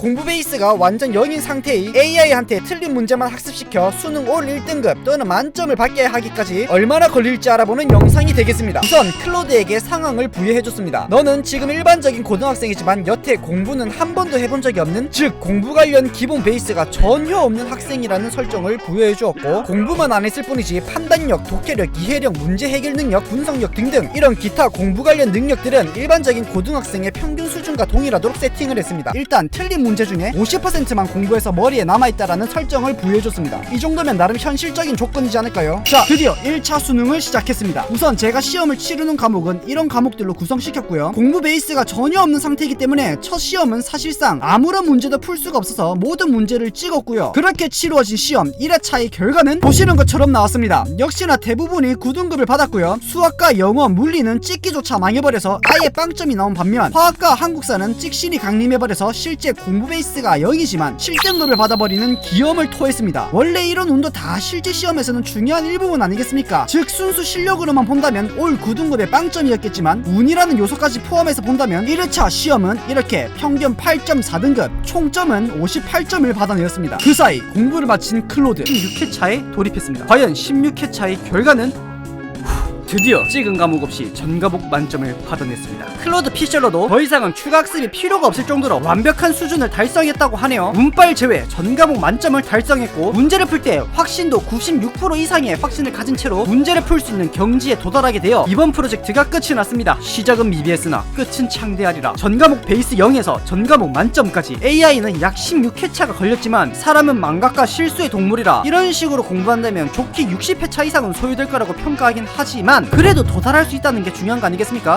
공부 베이스가 완전 0인 상태의 AI한테 틀린 문제만 학습시켜 수능 올 1등급 또는 만점을 받게 하기까지 얼마나 걸릴지 알아보는 영상이 되겠습니다. 우선 클로드에게 상황을 부여해줬습니다. 너는 지금 일반적인 고등학생이지만 여태 공부는 한 번도 해본 적이 없는 즉 공부 관련 기본 베이스가 전혀 없는 학생이라는 설정을 부여해주었고 공부만 안 했을 뿐이지 판단력, 독해력, 이해력, 문제 해결 능력, 분석력 등등 이런 기타 공부 관련 능력들은 일반적인 고등학생의 평균 수준과 동일하도록 세팅을 했습니다. 일단 틀린 문제 중에 50%만 공부해서 머리에 남아있다라는 설정을 부여해줬습니다. 이 정도면 나름 현실적인 조건이지 않을까요? 자, 드디어 1차 수능을 시작했습니다. 우선 제가 시험을 치르는 과목은 이런 과목들로 구성시켰고요. 공부 베이스가 전혀 없는 상태이기 때문에 첫 시험은 사실상 아무런 문제도 풀 수가 없어서 모든 문제를 찍었고요. 그렇게 치루어진 시험 1회차의 결과는 보시는 것처럼 나왔습니다. 역시나 대부분이 9등급을 받았고요. 수학과 영어, 물리는 찍기조차 망해버려서 아예 빵점이 나온 반면 화학과 한국사는 찍신이 강림해버려서 실제 공부 베이스가 0이지만 7등급을 받아버리는 기염을 토했습니다. 원래 이런 운도 다 실제 시험에서는 중요한 일부분 아니겠습니까? 즉 순수 실력으로만 본다면 올 9등급의 빵점이었겠지만 운이라는 요소까지 포함해서 본다면 1회차 시험은 이렇게 평균 8.4등급 총점은 58점을 받아내었습니다. 그 사이 공부를 마친 클로드 16회차에 돌입했습니다. 과연 16회차의 결과는 드디어 찍은 과목 없이 전 과목 만점을 받아냈습니다. 클로드 피셜러도 더 이상은 추가 학습이 필요가 없을 정도로 완벽한 수준을 달성했다고 하네요. 운빨 제외 전 과목 만점을 달성했고 문제를 풀 때 확신도 96% 이상의 확신을 가진 채로 문제를 풀 수 있는 경지에 도달하게 되어 이번 프로젝트가 끝이 났습니다. 시작은 미비했으나 끝은 창대하리라. 전 과목 베이스 0에서 전 과목 만점까지 AI는 약 16회차가 걸렸지만 사람은 망각과 실수의 동물이라 이런 식으로 공부한다면 좋게 60회차 이상은 소요될 거라고 평가하긴 하지만 그래도 도달할 수 있다는 게 중요한 거 아니겠습니까?